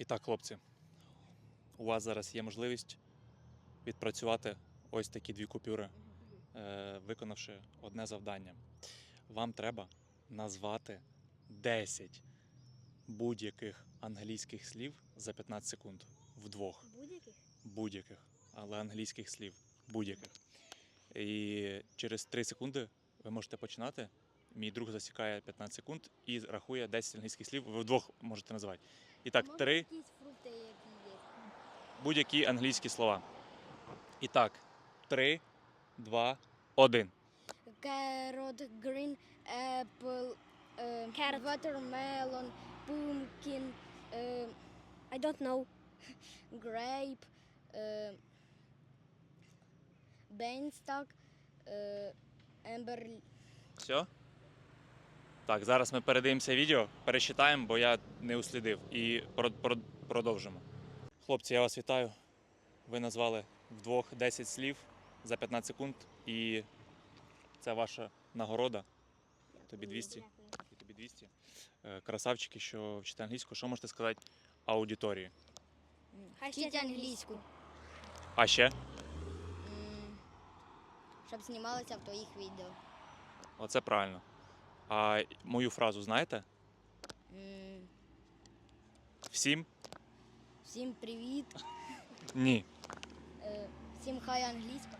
І так, хлопці, у вас зараз є можливість відпрацювати ось такі дві купюри, е, виконавши одне завдання. Вам треба назвати 10 будь-яких англійських слів за 15 секунд. Вдвох. Будь-яких? Будь-яких, але англійських слів. Будь-яких. І через 3 секунди ви можете починати. Мій друг засікає 15 секунд і рахує 10 англійських слів. Ви вдвох можете назвати. І так, три Якісь фрукти, які є. будь-які англійські слова. І так, 3, 2, 1. Carrot, green apple, uh, Carrot. watermelon, pumpkin, uh, I don't know. grape, uh, beanstalk, uh, amber, Все? Так, зараз ми передивимося відео, пересчитаємо, бо я не услідив. І про- про- продовжимо. Хлопці, я вас вітаю. Ви назвали вдвох 10 слів за 15 секунд, і це ваша нагорода. Тобі 200. І тобі 200. Е, Красавчики, що вчите англійську. Що можете сказати аудиторії? Вчіть англійську, А ще? Щоб знімалися в твоїх відео. Оце правильно. А мою фразу знаєте? М, Всім? Всім привіт, Ні. е, всім хай англійська,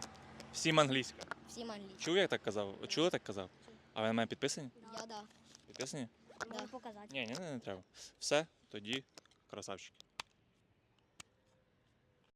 Всім англійська. всім англійська. Чув, як так казав? Чули так казав? А ви на мене підписані? Я да. Підписані? Можу показати. Ні, ні, не, не треба. Все, тоді красавчики.